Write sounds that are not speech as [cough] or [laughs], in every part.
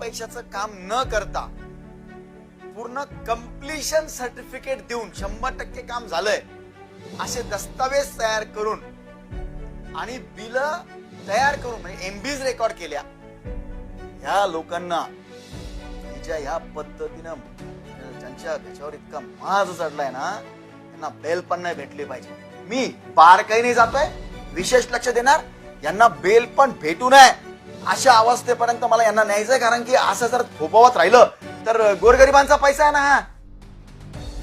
पैशाचं काम न करता पूर्ण कम्प्लिशन सर्टिफिकेट देऊन शंभर टक्के काम झालंय. असे दस्तावेज तयार करून आणि बिल तयार करून म्हणजे एमबीज रेकॉर्ड केल्या. ह्या लोकांना ज्या ह्या पद्धतीनं ज्यांच्या त्याच्यावर इतका माज चढलाय ना त्यांना बेल पण नाही भेटली पाहिजे. मी बारकाईने जातोय विशेष लक्ष देणार यांना बेल पण भेटू नये. अशा अवस्थेपर्यंत मला यांना न्यायचंय कारण की असं जर थोपवत राहिलं तर गोरगरिबांचा पैसा आहे ना हा.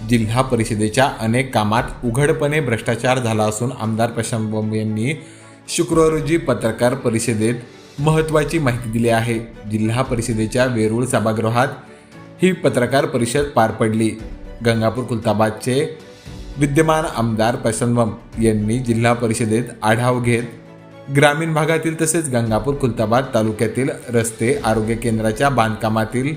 जिल्हा परिषदेच्या अनेक कामात उघडपणे भ्रष्टाचार झाला असून आमदार प्रशांत बंब यांनी शुक्रवार रोजी पत्रकार परिषदेत महत्त्वाची माहिती दिली आहे. जिल्हा परिषदेच्या वेरूळ सभागृहात ही पत्रकार परिषद पार पडली. गंगापूर खुलताबादचे विद्यमान आमदार प्रशांत बंब यांनी जिल्हा परिषदेत आढाव घेत ग्रामीण भागातील तसेच गंगापूर खुलताबाद तालुक्यातील रस्ते आरोग्य केंद्राच्या बांधकामातील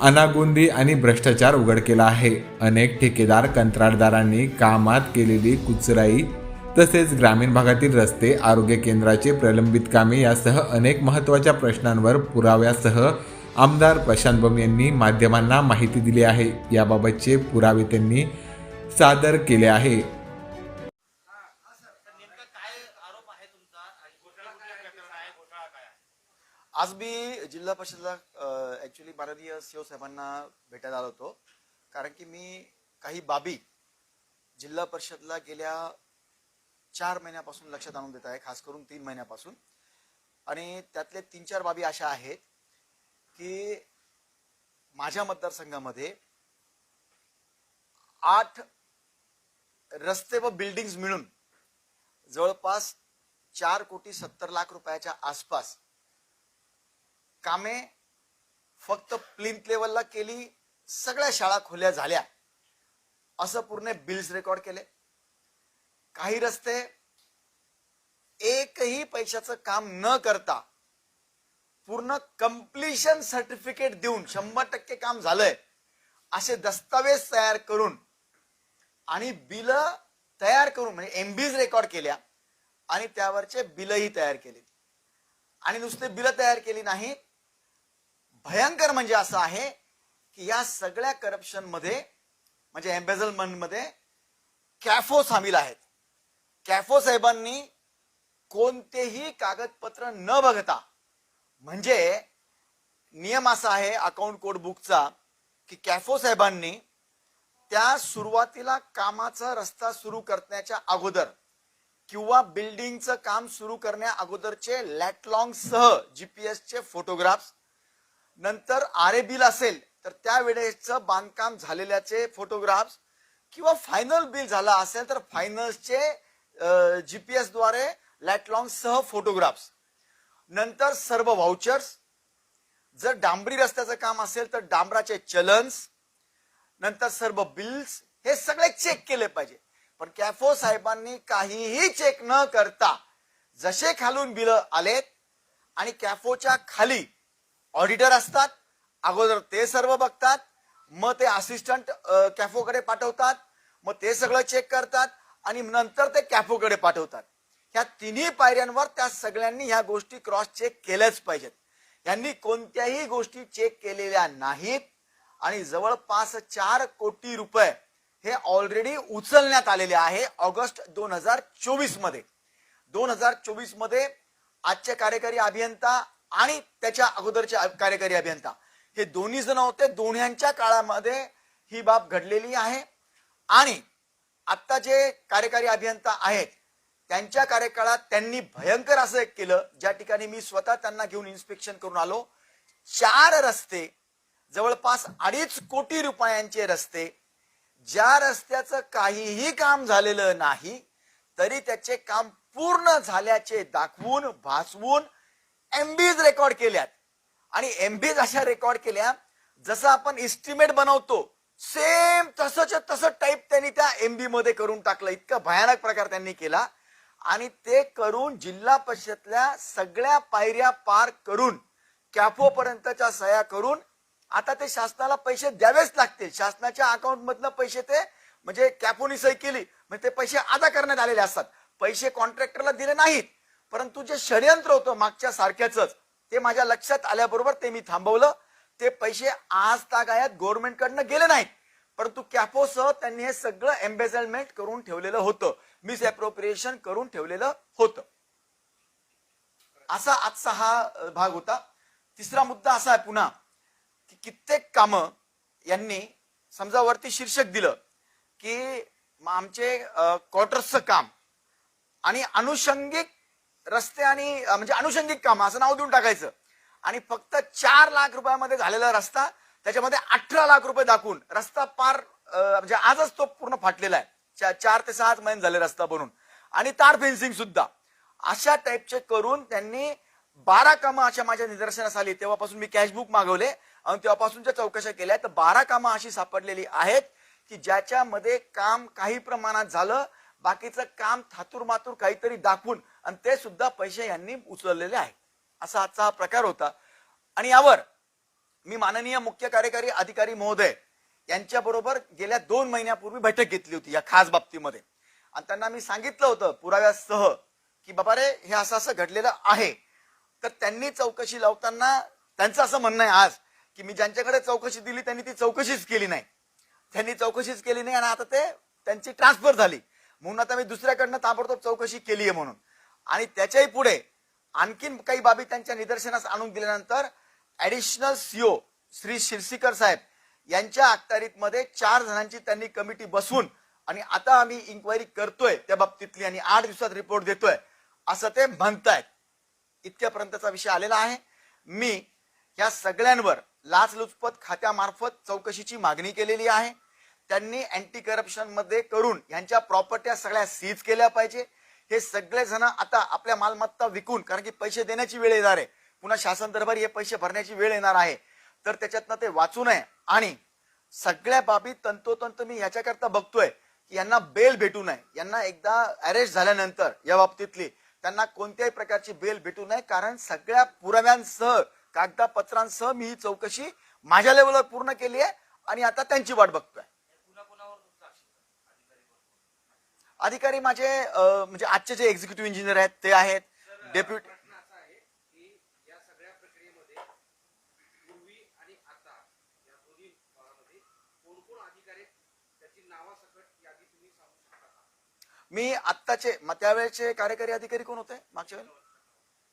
अनागोंदी आणि भ्रष्टाचार उघड केला आहे. अनेक ठेकेदार कंत्राटदारांनी कामात केलेली कुचराई तसेच ग्रामीण भागातील रस्ते आरोग्य केंद्राचे प्रलंबित कामे यासह अनेक महत्त्वाच्या प्रश्नांवर पुराव्यासह आमदार प्रशांत बम यांनी माध्यमांना माहिती दिली आहे. याबाबतचे पुरावे त्यांनी सादर केले आहे. आज मी जिल्हा परिषदला ऍक्च्युली माननीय सीओ साहेबांना भेटायला आलो होतो. कारण की मी काही बाबी जिल्हा परिषदला गेल्या चार महिन्यापासून लक्षात आणून देत आहे खास करून तीन महिन्यापासून. आणि त्यातले तीन चार बाबी अशा आहेत की माझ्या मतदारसंघामध्ये आठ रस्ते व बिल्डिंग्स मिळून जवळपास चार कोटी सत्तर लाख रुपयाच्या आसपास कामे फक्त प्लिंथ लेवलला केली सगळ्या शाळा खुल्या झाल्या. असं पूर्ण बिल्स रेकॉर्ड केले. काही रस्ते एकही पैशाचं काम न करता पूर्ण कम्प्लिशन सर्टिफिकेट देऊन शंभर टक्के काम झालंय. असे दस्तावेज तयार करून आणि बिल तयार करून म्हणजे एमबीज रेकॉर्ड केल्या आणि त्यावरचे बिलही तयार केले. आणि नुसते बिल तयार केली नाहीत भयंकर म्हणजे असं आहे की या सगळ्या करप्शनमध्ये म्हणजे एम्बेझलमेंटमध्ये कॅफो सामील आहेत. कॅफो साहेबांनी कोणतेही कागदपत्र न बघता म्हणजे नियम असा आहे अकाउंट कोड बुकचा की कॅफो साहेबांनी त्या सुरुवातीला कामाचा रस्ता सुरू करण्याच्या अगोदर किंवा बिल्डिंगचं काम सुरू करण्या अगोदरचे लॅटलॉंग सह जीपीएसचे फोटोग्राफ्स नंतर आर ए बिल असेल तर त्यावेळेसचं बांधकाम झालेल्याचे फोटोग्राफ्स किंवा फायनल बिल झाला असेल तर फायनल्सचे जीपीएसद्वारे लॅटलॉंग सह फोटोग्राफ्स नंतर सर्व व्हाउचर्स जर डांबरी रस्त्याचं काम असेल तर डांबराचे चलन्स. नंतर सर्व बिल्स हे सगळे चेक केले पाहिजे. पण कॅफो साहेबांनी काहीही चेक न करता जसे खालून बिल आलेत आणि कॅफोच्या खाली ऑडिटर असतात अगोदर ते सर्व बघतात मग ते असिस्टंट कॅफोकडे पाठवतात मग ते सगळं चेक करतात आणि नंतर ते कॅफोकडे पाठवतात. ह्या तिन्ही पायऱ्यांवर त्या सगळ्यांनी ह्या गोष्टी क्रॉस चेक केल्याच पाहिजेत. यांनी कोणत्याही गोष्टी चेक केलेल्या नाहीत आणि जवळपास चार कोटी रुपये हे ऑलरेडी उचलण्यात आलेले आहे ऑगस्ट दोन हजार चोवीसमध्ये. दोन हजार चोवीसमध्ये आजचे कार्यकारी अभियंता आणि त्याच्या अगोदरचे कार्यकारी अभियंता. हे दोन्ही जण होते. दोन्ह्यांच्या काळामध्ये ही बाब घडलेली आहे. आणि आत्ता जे कार्यकारी अभियंता आहेत त्यांच्या कार्यकाळात त्यांनी भयंकर असं एक केलं. ज्या ठिकाणी मी स्वतः त्यांना घेऊन इन्स्पेक्शन करून आलो. चार रस्ते जवळपास अडीच कोटी रुपयांचे रस्ते ज्या रस्त्याचं काहीही काम झालेलं नाही तरी त्याचे काम पूर्ण झाल्याचे दाखवून भासवून एमबीज रेकॉर्ड केल्यात. आणि एमबीज अशा रेकॉर्ड केल्या जसं आपण इस्टिमेट बनवतो सेम तसंच तसं टाईप त्यांनी त्या एमबी मध्ये करून टाकलं. इतका भयानक प्रकार त्यांनी केला. आणि ते करून जिल्हा परिषदल्या सगळ्या पायऱ्या पार करून कॅफो पर्यंतच्या सह्या करून आता ते शासनाला पैसे द्यावेच लागतील. शासनाच्या अकाउंट मधनं पैसे ते म्हणजे कॅफोनी सही केली म्हणजे ते पैसे अदा करण्यात आलेले असतात. पैसे कॉन्ट्रॅक्टरला दिले नाहीत. परंतु जे षडयंत्र होतं मागच्या सारख्याच ते माझ्या लक्षात आल्याबरोबर ते मी थांबवलं. ते पैसे आज तागायत गव्हर्नमेंटकडनं गेले नाहीत. परंतु कॅफोसह त्यांनी हे सगळं एम्बेसलमेंट करून ठेवलेलं होतं. मिस अप्रोप्रिएशन करून ठेवलेलं होतं. असा आजचा हा भाग होता. तिसरा मुद्दा असा आहे पुन्हा की कित्येक कामं यांनी समजा वरती शीर्षक दिलं की आमचे क्वार्टर्सचं काम आणि अनुषंगिक रस्ते आणि म्हणजे अनुषंगिक काम असं नाव देऊन टाकायचं. आणि फक्त चार लाख रुपयामध्ये झालेला रस्ता त्याच्यामध्ये अठरा लाख रुपये दाखवून रस्ता पार म्हणजे आजच तो पूर्ण फाटलेला आहे. चा- चार ते सहाच महिने झाले रस्ता बनून. आणि तार फेन्सिंग सुद्धा. अशा टाईपचे करून त्यांनी बारा कामं अशा माझ्या निदर्शनास आली. तेव्हापासून मी कॅशबुक मागवले. आणि तेव्हापासूनच्या चौकशा केल्या. तर बारा कामं अशी सापडलेली आहेत की ज्याच्यामध्ये काम काही प्रमाणात झालं बाकीचं काम थातूर मातूर काहीतरी दाखवून आणि ते सुद्धा पैसे यांनी उचललेले आहेत. असा आजचा हा प्रकार होता. आणि यावर मी माननीय मुख्य कार्यकारी अधिकारी महोदय यांच्या बरोबर गेल्या दोन महिन्यापूर्वी बैठक घेतली होती या खास बाबतीमध्ये. आणि त्यांना मी सांगितलं होतं पुराव्यासह की बाबा रे हे असं असं घडलेलं आहे. तर त्यांनी चौकशी लावताना त्यांचं असं म्हणणं आहे आज की मी ज्यांच्याकडे चौकशी दिली त्यांनी ती चौकशीच केली नाही. त्यांनी चौकशीच केली नाही आणि आता ते त्यांची ट्रान्सफर झाली. म्हणून आता मी दुसऱ्याकडनं ताबडतोब चौकशी केली आहे म्हणून. आणि त्याच्याही पुढे आणखीन काही बाबी त्यांच्या निदर्शनास आणून दिल्यानंतर ऍडिशनल सीओ श्री शिरसीकर साहेब यांच्या अखत्यारीतमध्ये चार जणांची त्यांनी कमिटी बसवून आणि आता आम्ही इन्क्वायरी करतोय त्या बाबतीतली आणि आठ दिवसात रिपोर्ट देतोय असं ते म्हणतायत. इतक्यापर्यंतचा विषय आलेला आहे. मी या सगळ्यांवर लाचलुचपत खात्यामार्फत चौकशीची मागणी केलेली आहे. त्यांनी अँटी करप्शनमध्ये करून यांच्या प्रॉपर्ट्या सगळ्या सीज केल्या पाहिजे. हे सगळे जण आता आपल्या मालमत्ता विकून कारण की पैसे देण्याची वेळ येणार आहे. पुन्हा शासन दरबारी हे पैसे भरण्याची वेळ येणार आहे. तर त्याच्यातनं ते वाचू नये. आणि सगळ्या बाबी तंतोतंत मी याच्याकरता बघतोय की यांना बेल भेटू नये. यांना एकदा अरेस्ट झाल्यानंतर या बाबतीतली त्यांना कोणत्याही प्रकारची बेल भेटू नये. कारण सगळ्या पुराव्यांसह कागदापत्रांसह मी ही चौकशी माझ्या लेवलवर पूर्ण केली आहे आणि आता त्यांची वाट बघतोय. अधिकारी माझे म्हणजे आजचे जे एक्झिक्युटिव्ह इंजिनियर आहेत ते आहेत. डेप्युटी मी आत्ताचे मग त्यावेळेचे कार्यकारी अधिकारी कोण होते मागच्या वेळेला?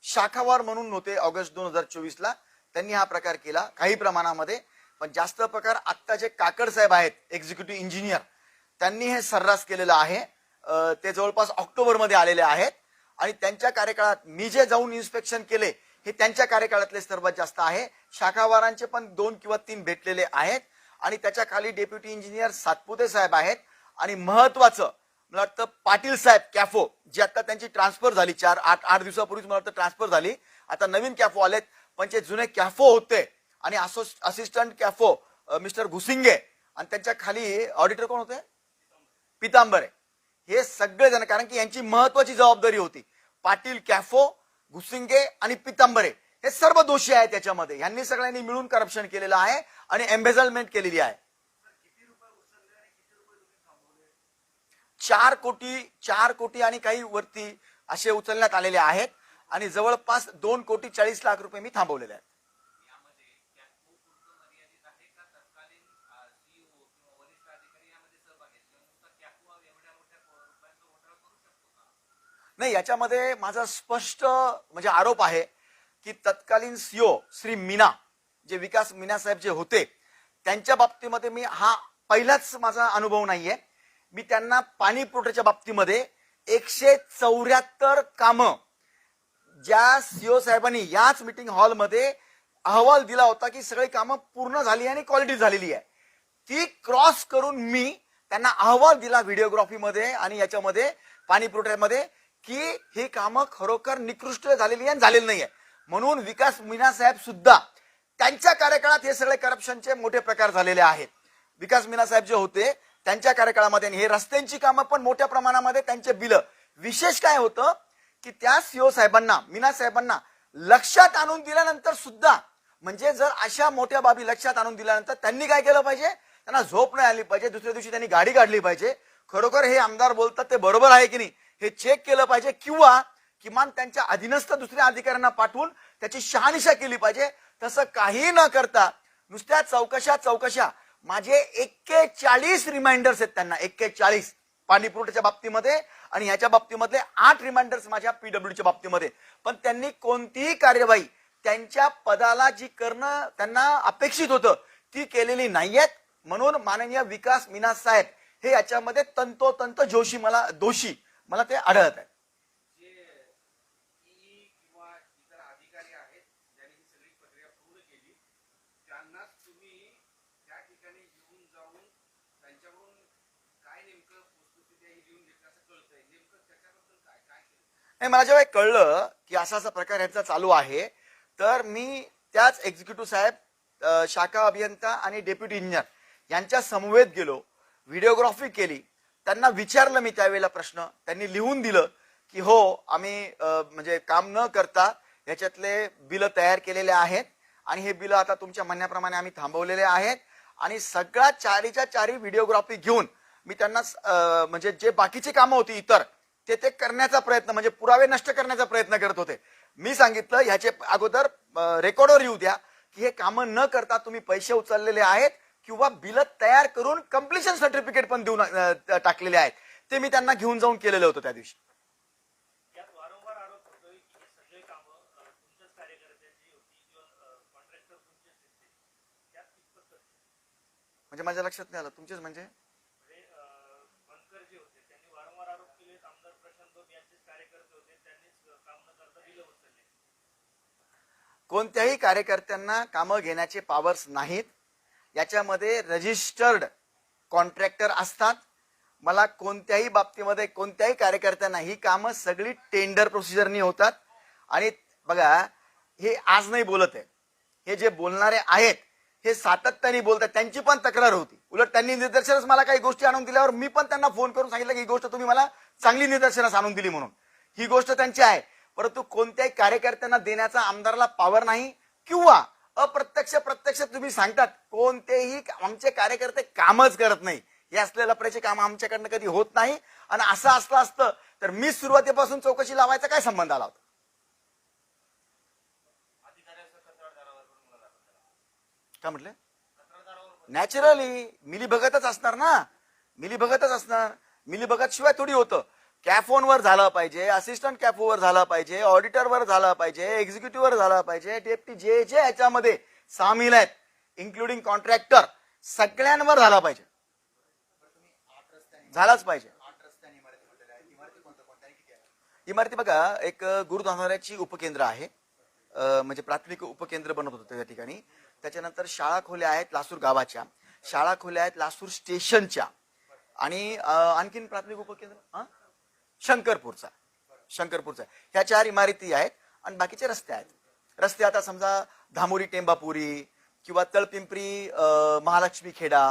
शाखावार म्हणून होते ऑगस्ट दोन हजार चोवीस ला त्यांनी हा प्रकार केला काही प्रमाणामध्ये. पण जास्त प्रकार आत्ता जे काकड साहेब आहेत एक्झिक्युटिव्ह इंजिनियर त्यांनी हे सर्रास केलेलं आहे. ते जवळपास ऑक्टोबरमध्ये आलेले आहेत. आणि त्यांच्या कार्यकाळात मी जे जाऊन इन्स्पेक्शन केले हे त्यांच्या कार्यकाळातले सर्वात जास्त आहे. शाखावारांचे पण दोन किंवा तीन भेटलेले आहेत. आणि त्याच्याखाली डेप्युटी इंजिनियर सातपुते साहेब आहेत. आणि महत्वाचं मला वाटतं पाटील साहेब कॅफो जी आता त्यांची ट्रान्सफर झाली चार आठ आठ दिवसापूर्वीच मला वाटतं ट्रान्सफर झाली. आता नवीन कॅफो आलेत पण जे जुने कॅफो होते. आणि असिस्टंट कॅफो मिस्टर घुसिंगे. आणि त्यांच्या खाली ऑडिटर कोण होते? पितांबरे. हे सगळेजण कारण की यांची महत्वाची जबाबदारी होती. पाटील कॅफो घुसिंगे आणि पितांबरे हे सर्व दोषी आहेत त्याच्यामध्ये यांनी सगळ्यांनी मिळून करप्शन केलेलं आहे आणि एम्बेझलमेंट केलेली आहे. चार कोटी चार कोटी आणि काही वरती असे उचलण्यात आलेले आहेत आणि जवळपास दोन कोटी चाळीस लाख रुपये मी थांबवलेले आहेत यामध्ये कॅपो पुरतं मर्यादित आहे का तत्कालीन सीईओ किंवा वरिष्ठ अधिकारी यामध्ये सहभागी आहेत किंवा नुसता कॅपो एवढ्या मोठ्या रुपयांचा घोटाळा करू शकतो का नाही याच्यामध्ये माझा स्पष्ट म्हणजे आरोप आहे की तत्कालीन सीओ श्री मीना जे विकास मीना साहेब जे होते त्यांच्या बाबतीमध्ये मी हा पहिलाच माझा अनुभव नाहीये. मी त्यांना पाणी पुरवठ्याच्या बाबतीमध्ये एकशे चौऱ्याहत्तर कामं ज्या सीओ साहेबांनी याच मिटिंग हॉलमध्ये अहवाल दिला होता की सगळी कामं पूर्ण झाली आणि क्वालिटी झालेली आहे. ती क्रॉस करून मी त्यांना अहवाल दिला व्हिडिओग्राफीमध्ये आणि याच्यामध्ये पाणी पुरवठ्यामध्ये की ही कामं खरोखर निकृष्ट झालेली आहे आणि झालेली नाहीये. म्हणून विकास मीना साहेब सुद्धा त्यांच्या कार्यकाळात हे सगळे करप्शनचे मोठे प्रकार झालेले आहेत. विकास मीना साहेब जे होते त्यांच्या कार्यकाळामध्ये हे रस्त्यांची कामं पण मोठ्या प्रमाणामध्ये त्यांचे बिल. विशेष काय होतं की त्या सीओ साहेबांना मीना साहेबांना लक्षात आणून दिल्यानंतर सुद्धा म्हणजे जर अशा मोठ्या बाबी लक्षात आणून दिल्यानंतर त्यांनी काय केलं पाहिजे? त्यांना झोप नाही आली पाहिजे. दुसऱ्या दिवशी त्यांनी गाडी काढली पाहिजे. खरोखर हे आमदार बोलतात ते बरोबर आहे की नाही? हे चेक केलं पाहिजे किंवा किमान त्यांच्या अधीनस्थ दुसऱ्या अधिकाऱ्यांना पाठवून त्याची शहानिशा केली पाहिजे. तसं काही न करता नुसत्या चौकशा चौकशा. माझे एक्केचाळीस रिमाइंडर्स आहेत त्यांना एक्केचाळीस. पाणी पुरवठ्याच्या बाबतीमध्ये आणि ह्याच्या बाबतीमधले आठ रिमाइंडर्स माझ्या पीडब्ल्यूच्या बाबतीमध्ये. पण त्यांनी कोणतीही कार्यवाही त्यांच्या पदाला जी करणं त्यांना अपेक्षित होतं ती केलेली नाहीयेत. म्हणून माननीय विकास मीना साहेब हे याच्यामध्ये तंतोतंत जोशी मला दोषी मला ते आढळत आहे. नाही मला जेव्हा कळलं की असा असा प्रकार ह्याचा चालू आहे तर मी त्याच एक्झिक्युटिव्ह साहेब शाखा अभियंता आणि डेप्युटी इंजिनियर यांच्या समवेत गेलो व्हिडिओग्राफी केली. त्यांना विचारलं मी त्यावेळेला प्रश्न. त्यांनी लिहून दिलं की हो आम्ही म्हणजे काम न करता ह्याच्यातले बिलं तयार केलेले आहेत आणि हे बिलं आता तुमच्या म्हणण्याप्रमाणे आम्ही थांबवलेले आहेत. आणि सगळ्या चारीच्या चारी व्हिडिओग्राफी घेऊन मी त्यांना म्हणजे जे बाकीची कामं होती इतर ते ते करण्याचा प्रयत्न म्हणजे पुरावे नष्ट करण्याचा प्रयत्न करत होते. मी सांगितलं ह्याचे अगोदर रेकॉर्डवर येऊ द्या की हे कामं न करता तुम्ही पैसे उचललेले आहेत. किंवा बिल तयार करून कम्प्लिशन सर्टिफिकेट पण देऊन टाकलेले आहेत. ते मी त्यांना घेऊन जाऊन केलेलं होतं त्या दिवशी? म्हणजे माझ्या लक्षात नाही आलं. तुमचेच म्हणजे? म्हणजे कोणत्याही कार्यकर्त्यांना कामं घेण्याचे पॉवर्स नाहीत. याच्यामध्ये रजिस्टर्ड कॉन्ट्रॅक्टर असतात. मला कोणत्याही बाबतीमध्ये कोणत्याही कार्यकर्त्यांना ही कामं सगळी टेंडर प्रोसिजरनी होतात. आणि बघा हे आज नाही बोलत आहे. हे जे बोलणारे आहेत हे सातत्याने बोलतात. त्यांची पण तक्रार होती. उलट त्यांनी निदर्शनच मला काही गोष्टी आणून दिल्यावर मी पण त्यांना फोन करून सांगितलं की ही गोष्ट तुम्ही मला चांगली निदर्शनास आणून दिली म्हणून. ही गोष्ट त्यांची आहे. परंतु कोणत्याही कार्यकर्त्यांना देण्याचा आमदाराला पॉवर नाही किंवा अप्रत्यक्ष प्रत्यक्ष तुम्ही सांगतात. कोणतेही आमचे कार्यकर्ते कामच करत नाही. हे असलेल्या लफड्याचे काम आमच्याकडनं कधी होत नाही. आणि असं असलं असतं तर मी सुरुवातीपासून चौकशी लावायचा काय संबंध आला होता? काय म्हटलं? नॅचरली मिली भगतच असणार ना. मिली भगतच असणार. मिली भगत शिवाय थोडी होतं. कॅफोनवर झालं पाहिजे असिस्टंट कॅफोवर झालं पाहिजे ऑडिटरवर झालं पाहिजे एक्झिक्युटिव्हवर झालं पाहिजे. डेप्टी जे जे याच्यामध्ये सामील आहेत इन्क्लुडिंग कॉन्ट्रॅक्टर सगळ्यांवर झाला पाहिजे. झालाच पाहिजे. इमारती बघा एक गुरुद्वाराची उपकेंद्र आहे. म्हणजे प्राथमिक उपकेंद्र बनत होतं त्या ठिकाणी. त्याच्यानंतर शाळा खोल्या आहेत लासूर गावाच्या. शाळा खोल्या आहेत लासूर स्टेशनच्या. आणि आणखीन प्राथमिक उपकेंद्र हां शंकरपूरचा. शंकरपूरचा. ह्या चार इमारती आहेत आणि बाकीचे रस्ते आहेत. रस्ते आता समजा धामोरी टेंबापुरी किंवा तळपिंपरी महालक्ष्मी खेडा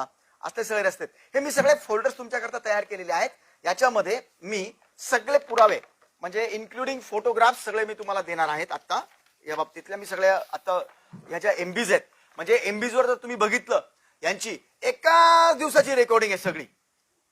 असले सगळे रस्ते आहेत. हे मी सगळे फोल्डर्स तुमच्याकरता तयार केलेले आहेत. याच्यामध्ये मी सगळे पुरावे म्हणजे इन्क्लुडिंग फोटोग्राफ्स सगळे मी तुम्हाला देणार आहेत आता या बाबतीतल्या मी सगळ्या आता ह्याच्या एमबीज आहेत म्हणजे एमबीजवर जर तुम्ही बघितलं यांची एकाच दिवसाची रेकॉर्डिंग आहे सगळी.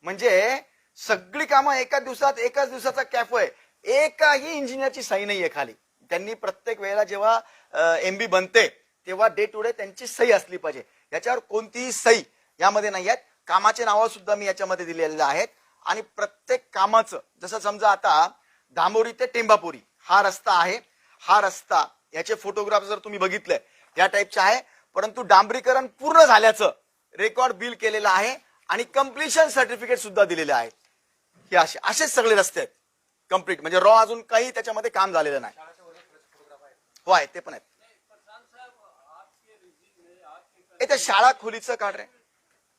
म्हणजे सगळी कामं एकाच दिवसात एकाच दिवसाचा कॅफ आहे. एकाही इंजिनियरची सही नाहीये खाली. त्यांनी प्रत्येक वेळेला जेव्हा एमबी बनते तेव्हा डे टू डे त्यांची सही असली पाहिजे. याच्यावर कोणतीही सही यामध्ये नाही आहेत. कामाचे नावं सुद्धा मी याच्यामध्ये दिलेले आहेत. आणि प्रत्येक कामाचं जसं समजा आता धामोरी ते टेंबापुरी हा रस्ता आहे. हा रस्ता याचे फोटोग्राफ जर तुम्ही बघितले या टाईपचे आहे. परंतु डांबरीकरण पूर्ण झाल्याचं रेकॉर्ड बिल केलेलं आहे. आणि कम्प्लिशन सर्टिफिकेट सुद्धा दिलेले आहे. हे असे असेच सगळे रस्ते आहेत. कंप्लीट म्हणजे रॉ अजून काही त्याच्यामध्ये काम झालेलं नाही. हो आहे ते पण आहेत. ए त्या शाळा खोलीचं काढ रे.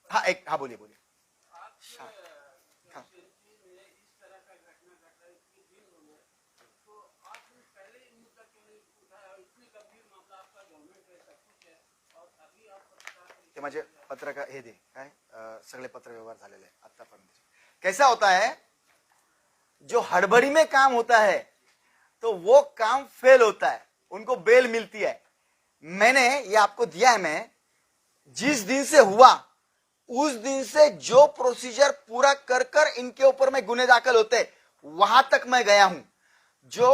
हा एक हा बोली बोली ते माझे पत्रकार हे दे काय? सगळे पत्र व्यवहार झालेले आहेत आतापर्यंत. कैसा होता है? जो हड़बड़ी में काम होता है तो वो काम फेल होता है, उनको बेल मिलती है। मैंने ये आपको दिया है, मैं जिस दिन से हुआ, उस दिन से जो प्रोसीजर पूरा कर कर इनके ऊपर में गुने दाखिल होते, वहाँ तक मैं गया हूँ। जो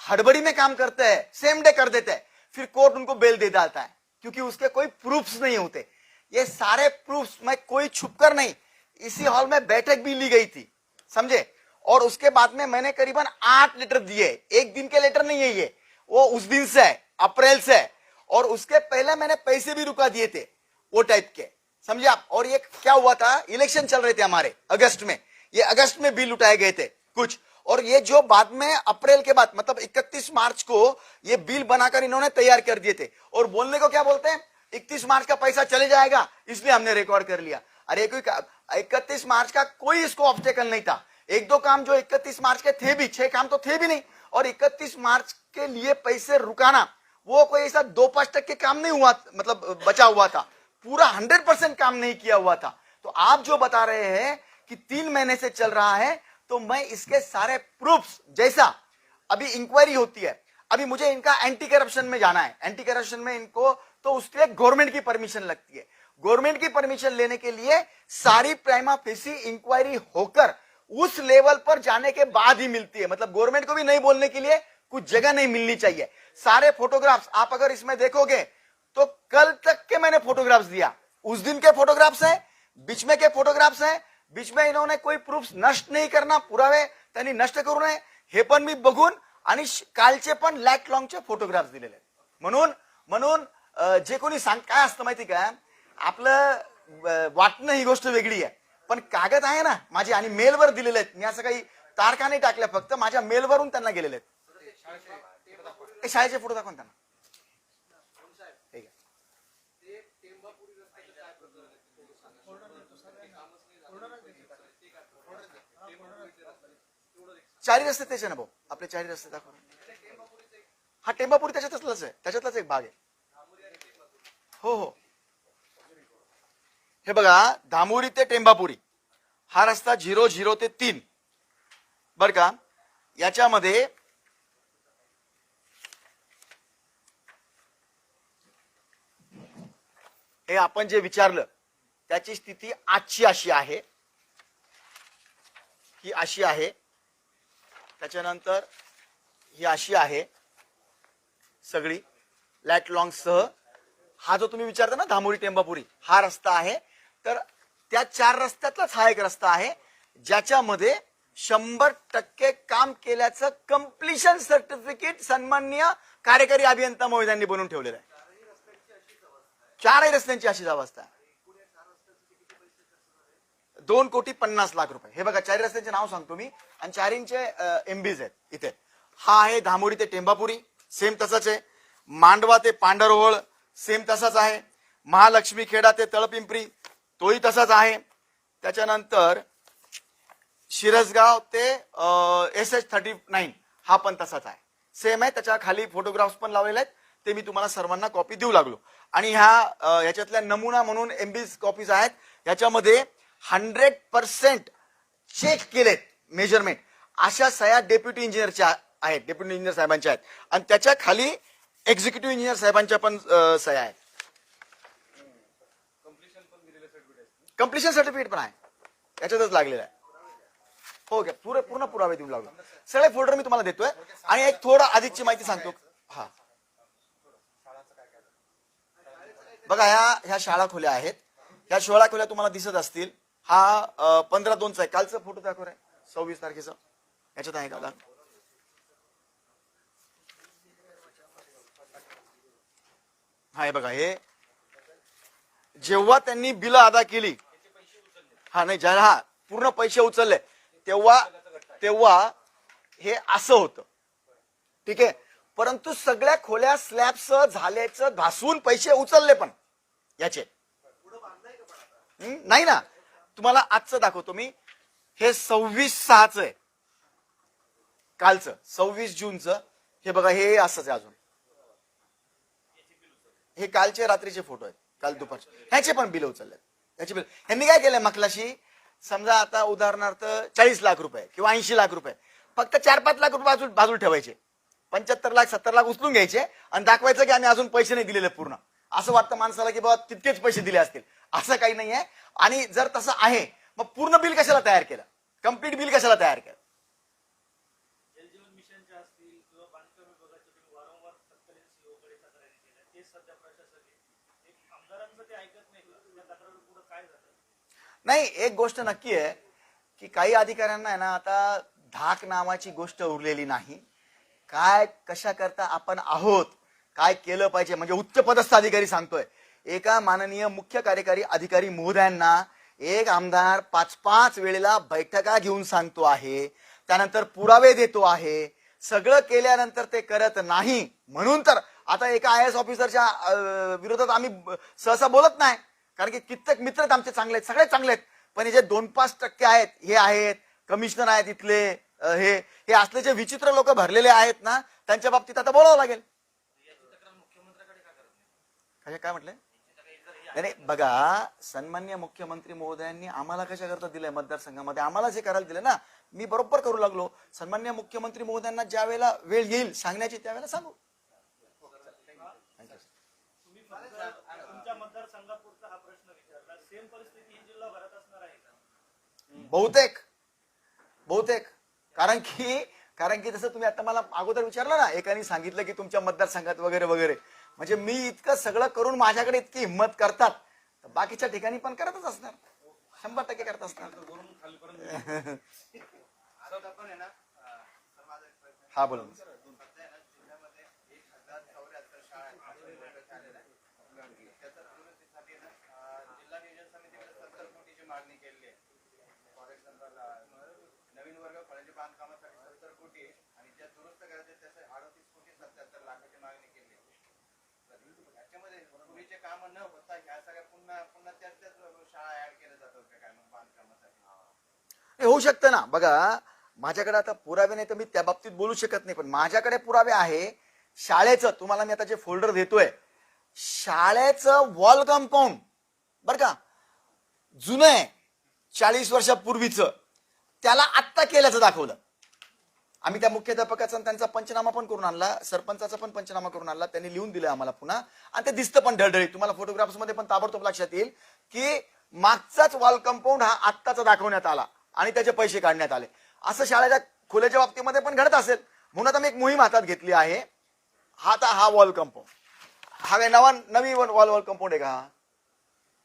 हड़बड़ी में काम करते हैं सेम डे कर देते हैं फिर कोर्ट उनको बेल दे डालता है, क्योंकि उसके कोई प्रूफ्स नहीं होते। ये सारे प्रूफ्स मैं कोई छुप कर नहीं इसी हॉल में बैठक भी ली गई थी, समझे? और उसके बाद में मैंने करीबन आठ लेटर दिए। एक दिन के लेटर नहीं है ये, वो उस दिन से है, अप्रैल से है। और उसके पहले मैंने पैसे भी रुका दिए थे, वो टाइप के, समझे आप? और ये क्या हुआ था? इलेक्शन चल रहे थे हमारे, अगस्त में। ये अगस्त में बिल उठाए गए थे, कुछ। और ये जो बाद में अप्रैल के बाद मतलब 31 मार्च को ये बिल बनाकर इन्होंने तैयार कर दिए थे। और बोलने को क्या बोलते हैं? 31 मार्च का पैसा चले जाएगा, इसलिए हमने रिकॉर्ड कर लिया। अरे कोई इकतीस मार्च का कोई इसको ऑब्स्टेकल नहीं था। एक दो काम जो 31 मार्च के थे भी, छह काम तो थे भी नहीं। और 31 मार्च के लिए पैसे रुकाना, वो कोई ऐसा दो पाँच टक के काम नहीं हुआ मतलब बचा हुआ था। पूरा हंड्रेड परसेंट काम नहीं किया हुआ था। तो आप जो बता रहे हैं कि तीन महीने से चल रहा है तो मैं इसके सारे प्रूफ्स जैसा अभी इंक्वायरी होती है, अभी मुझे इनका एंटी करप्शन में जाना है। एंटी करप्शन में इनको तो उसके लिए गवर्नमेंट की परमिशन लगती है। गवर्नमेंट की परमिशन लेने के लिए सारी प्राइमा फेसी इंक्वायरी होकर उस लेवल पर जाने के बाद ही मिलती है। मतलब गवर्नमेंट को भी नहीं बोलने के लिए कुछ जगह नहीं मिलनी चाहिए। सारे फोटोग्राफ्स, आप अगर इसमें देखोगे तो कल तक के मैंने फोटोग्राफ्स दिया। उस दिन के फोटोग्राफ्स हैं, बीच में के फोटोग्राफ्स हैं, बीच में इन्होंने कोई प्रूफ नष्ट नाही करणार पुरावे नष्ट करू नये हे पण मी बघून आणि कालचे पण लॅट लॉंगचे फोटोग्राफ्स दिलेले. म्हणून म्हणून जे कोणी सांग, काय असतं माहिती का? आपलं वाटणं ही गोष्ट वेगळी आहे. पण कागद आहे ना माझे आणि मेलवर दिलेले आहेत. मी असं काही तारखा नाही टाकल्या फक्त माझ्या मेलवरून त्यांना गेलेले आहेत. शाळेचे फोटो दाखवून त्यांना. चारी रस्ते त्याचे ना भाऊ. आपले चारी रस्ते दाखवा. हा टेंबापुरी त्याच्यातलाच आहे. त्याच्यातलाच एक भाग आहे. हो हो. हे बघा धामुरी ते टेंबापुरी. हा रस्ता झिरो झिरो ते तीन. बर का? याच्यामध्ये हे आपण जे विचारलं त्याची स्थिती आजची अशी आहे. ही अशी आहे. त्याच्यानंतर ही अशी आहे. सगळी. लॅट लॉंग सह. हा जो तुम्ही विचारता ना धामोरी टेंबापुरी हा रस्ता आहे. तर त्या चार रस्त्यातलाच हा एक रस्ता आहे ज्याच्यामध्ये शंभर टक्के काम केल्याचं कम्प्लिशन सर्टिफिकेट सन्माननीय कार्यकारी अभियंता महोदयांनी बनवून ठेवलेलं आहे. चारही रस्त्यांची अशीच अवस्था दोन कोटी पन्नास लाख रुपये. हे बघा चारी रस्त्यांचे नाव सांगतो मी. आणि चारींचे एमबीज आहेत इथे. हा आहे धामोरी ते टेंबापुरी सेम तसाच आहे. मांडवा ते पांढरवळ सेम तसाच आहे. महालक्ष्मी खेडा ते तळपिंपरी तोही तसाच आहे. त्याच्यानंतर शिरसगाव ते एस एच थर्टी नाईन हा पण तसाच आहे. सेम आहे त्याच्याखाली फोटोग्राफ्स पण लावलेले आहेत. ते मी तुम्हाला सर्वांना कॉपी देऊ लागलो. आणि ह्या याच्यातल्या ह्याच्यातल्या नमुना म्हणून एमबीज कॉपीज आहेत. याच्यामध्ये हंड्रेड पर्सेंट चेक केलेत मेजरमेंट अशा सह्या डेप्युटी इंजिनियरच्या आहेत डेप्युटी इंजिनियर साहेबांच्या आहेत. आणि त्याच्याखाली एक्झिक्युटिव्ह इंजिनियर साहेबांच्या पण सया सह्या आहेत. कम्प्लिशन सर्टिफिकेट पण आहे. याच्यातच लागलेलं आहे. हो पुरे पूर्ण पुरावे देऊ लागलो. सगळे फोल्डर मी तुम्हाला देतोय. आणि एक थोडं अधिकची माहिती सांगतो. हा. बघा ह्या ह्या शाळा खोल्या आहेत. ह्या शाळा खोल्या तुम्हाला दिसत असतील. हा पंधरा दोनचा आहे. कालचा फोटो दाखव रे. सव्वीस तारखेचा. याच्यात आहे का हा हे बघा हे जेव्हा त्यांनी बिल अदा केली हा नाही ज्या हा पूर्ण पैसे उचलले तेव्हा तेव्हा हे असं होतं. ठीक आहे? परंतु सगळ्या खोल्या स्लॅबस झाल्याचं घासून पैसे उचलले पण याचे. नाही ना? तुम्हाला आजचं दाखवतो मी. हे सव्वीस सहाच आहे. कालचं सव्वीस जूनचं. हे बघा हे असंच आहे अजून. हे कालचे रात्रीचे फोटो आहेत. काल दुपारचे. ह्याचे पण बिल उचलले ह्याचे बिल. ह्यांनी काय केलंय मकलाशी? समजा आता उदाहरणार्थ चाळीस लाख रुपये किंवा ऐंशी लाख रुपये. फक्त चार पाच लाख रुपये बाजू बाजूला ठेवायचे. पंच्याहत्तर लाख सत्तर लाख उचलून घ्यायचे आणि दाखवायचं की आम्ही अजून पैसे नाही दिलेले पूर्ण. असं वाटतं माणसाला की बाबा तितकेच पैसे दिले असतील. असं काही नाही आहे आणि जर तसं आहे मग पूर्ण बिल कशाला तयार केलं? कंप्लीट बिल कशाला तयार केलं जलजीवन मिशनच्या असतील सध्या प्रशासक आहे ते आमदारांचं ते ऐकत नाही का त्या तक्रार पुढे काय झालं नाही एक गोष्ट नक्की आहे की काही अधिकाऱ्यांना आहे ना आता धाक नावाची गोष्ट उरलेली नाही. काय कशा करता आपण आहोत काय केलं पाहिजे म्हणजे उच्च पदस्थ अधिकारी सांगतोय. एका माननीय मुख्य कार्यकारी अधिकारी महोदयांना एक आमदार पाच पाच वेळेला बैठका घेऊन सांगतो आहे त्यानंतर पुरावे देतो आहे सगळं केल्यानंतर ते करत नाही. म्हणून तर आता एका आय एस ऑफिसरच्या विरोधात आम्ही सहसा बोलत नाही. कारण की कित्येक मित्र आमचे चांगले आहेत सगळे चांगले आहेत. पण हे जे दोन पाच टक्के आहेत हे आहेत कमिशनर आहेत इथले हे हे असले जे विचित्र लोक भरलेले आहेत ना त्यांच्या बाबतीत आता बोलावं लागेल. काय म्हटले? नाही नाही, बघा सन्मान्य मुख्यमंत्री महोदयांनी आम्हाला कशा करता दिलंय मतदारसंघामध्ये? आम्हाला जे करायला दिलं ना मी बरोबर करू लागलो. सन्मान्य मुख्यमंत्री महोदयांना ज्या वेळेला वेळ येईल सांगण्याची त्यावेळेला सांगू तुम्ही फक्त तुमच्या मतदारसंघापुरता हा प्रश्न विचारला सेम परिस्थिती ही जिल्हाभरात असणार आहे का बहुतेक. बहुतेक. कारण की कारण की जसं तुम्ही आता मला अगोदर विचारलं ना एकाने सांगितलं की तुमच्या मतदारसंघात वगैरे वगैरे. म्हणजे मी इतकं सगळं करून माझ्याकडे इतकी हिंमत करतात तर बाकीच्या ठिकाणी पण करतच असणार. शंभर टक्के करत असणार. [laughs] हा बोला सध्या आहे ना जिल्ह्यामध्ये एक हजार चौऱ्याहत्तर शाळा आहेत. आठशे वर्गाच्या आलेल्या आहेत. त्याच्या दुरुस्तीसाठी ना अं, जिल्हा नियोजन समितीकडे सत्तर कोटीची मागणी केलेली आहे फॉर एक्झाम्पल नवीन वर्ग फळांच्या बांधकामासाठी सत्तर कोटी आणि ज्या दुरुस्त करायचे त्याचे अडतीस कोटी सत्याहत्तर लाखाची मागणी केली याच्यामध्ये पूर्वीचे काम न होता ह्या सगळ्या पुन्हा पुन्हा त्याच त्याच शाळा ऍड केल्या जातात का काय मग बांधकामासाठी. होऊ शकतं ना. बघा माझ्याकडे आता पुरावे नाही तर मी त्या बाबतीत बोलू शकत नाही पण माझ्याकडे पुरावे आहे. शाळेचं तुम्हाला मी आता जे फोल्डर देतोय शाळेचं वॉल कंपाऊंड बर का? जुनं आहे चाळीस वर्षापूर्वीचं. त्याला आत्ता केल्याचं दाखवलं. आम्ही त्या मुख्याध्यापकाचा आणि त्यांचा पंचनामा पण करून आणला. सरपंचाचा पण पंचनामा करून आणला. त्यांनी लिहून दिलं आम्हाला पुन्हा. आणि ते दिसतं पण ढळढळीत. तुम्हाला फोटोग्राफ्समध्ये पण ताबडतोब लक्षात येईल की मागचाच वॉल कंपाऊंड हा आत्ताचा दाखवण्यात आला आणि त्याचे पैसे काढण्यात आले. असं शाळेच्या खोल्याच्या बाबतीमध्ये पण घडत असेल. म्हणून आता मी एक मोहीम हातात घेतली आहे. हा आता हा वॉल कंपाऊंड हा काय नवा नवी वॉल वॉल कंपाऊंड आहे का? हा?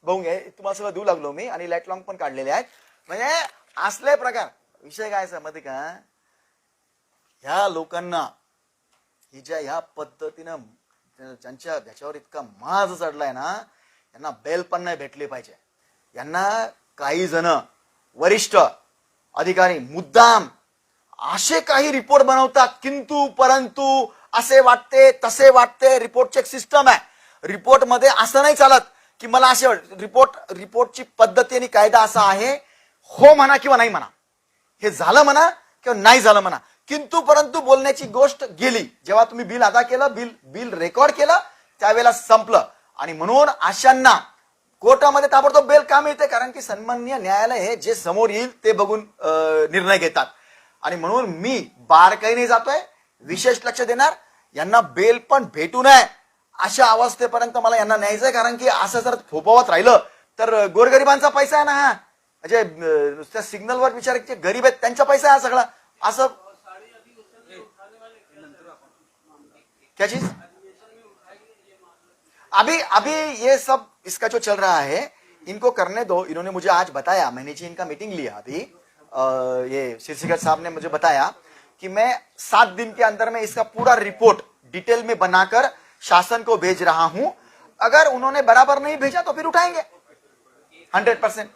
बघून घ्या. तुम्हाला सगळं देऊ लागलो मी आणि लाइट लॉंग पण काढलेले आहेत. म्हणजे असले प्रकार. विषय काय आहे मध्ये का? ह्या लोकांना ही ज्या ह्या पद्धतीनं ज्यांच्या ह्याच्यावर इतका माज चढलाय ना यांना बेल पण नाही भेटली पाहिजे. यांना काही जण वरिष्ठ अधिकारी मुद्दाम असे काही रिपोर्ट बनवतात किंतु परंतु असे वाटते तसे वाटते रिपोर्टची एक सिस्टम आहे. रिपोर्टमध्ये असं नाही चालत की मला असे रिपोर्ट रिपोर्टची पद्धती आणि कायदा असा आहे हो म्हणा किंवा नाही म्हणा. हे झालं म्हणा किंवा नाही झालं म्हणा. किंतु परंतु बोलण्याची गोष्ट गेली. जेव्हा तुम्ही बिल अदा केलं बिल बिल रेकॉर्ड केलं त्यावेळेला संपलं. आणि म्हणून अशांना कोर्टामध्ये ताबडतोब बेल का मिळते? कारण की सन्मान्य न्यायालय हे जे समोर येईल ते बघून निर्णय घेतात. आणि म्हणून मी बारकाईने जातोय विशेष लक्ष देणार. यांना बेल पण भेटू नये अशा अवस्थेपर्यंत मला यांना न्यायचंय. कारण की असं जर थोपवत राहिलं तर गोरगरिबांचा पैसा आहे ना हा. म्हणजे अं, नुसत्या सिग्नलवर बिचारे जे गरीब आहेत त्यांचा पैसा हा सगळा. असं क्या चीज़? अभी अभी ये सब इसका जो चल रहा है इनको करने दो। इन्होंने मुझे आज बताया। मैंने जी इनका मीटिंग लिया अभी। ये शिरसिकर साहब ने मुझे बताया कि मैं सात दिन के अंदर में इसका पूरा रिपोर्ट डिटेल में बनाकर शासन को भेज रहा हूँ। अगर उन्होंने बराबर नहीं भेजा तो फिर उठाएँगे। हंड्रेड परसेंट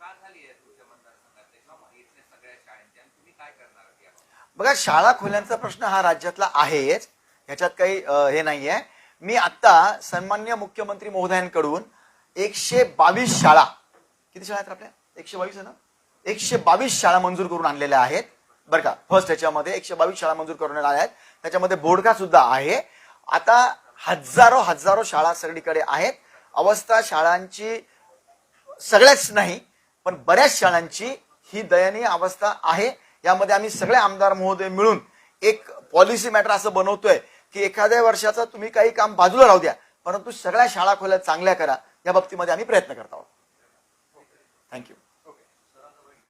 का झाली आहे तुमच्या मतदारसंघात किंवा सगळ्या तुम्ही काय करणार आहात याबाबत? बघा शाळा खोल्यांचा प्रश्न हा राज्यातला आहेच. ह्याच्यात काही अं, हे नाहीये. मी आता सन्मान्य मुख्यमंत्री महोदयांकडून एकशे बावीस शाळा किती शाळा आहेत आपल्या? एकशे बावीस आहे ना? एकशे बावीस शाळा मंजूर करून आणलेल्या आहेत. बरं का फर्स्ट ह्याच्यामध्ये एकशे बावीस शाळा मंजूर करून आल्या आहेत. त्याच्यामध्ये बोडका सुद्धा आहे. आता हजारो हजारो शाळा सगळीकडे आहेत. अवस्था शाळांची सगळ्याच नाही. पण बऱ्याच शाळांची ही दयनीय अवस्था आहे. यामध्ये आम्ही सगळे आमदार महोदय मिळून एक पॉलिसी मॅटर असं बनवतोय की एखाद्या वर्षाचं तुम्ही काही काम बाजूला राहू द्या परंतु सगळ्या शाळा खोल्या चांगल्या करा. या बाबतीमध्ये आम्ही प्रयत्न करत आहोत. थँक्यू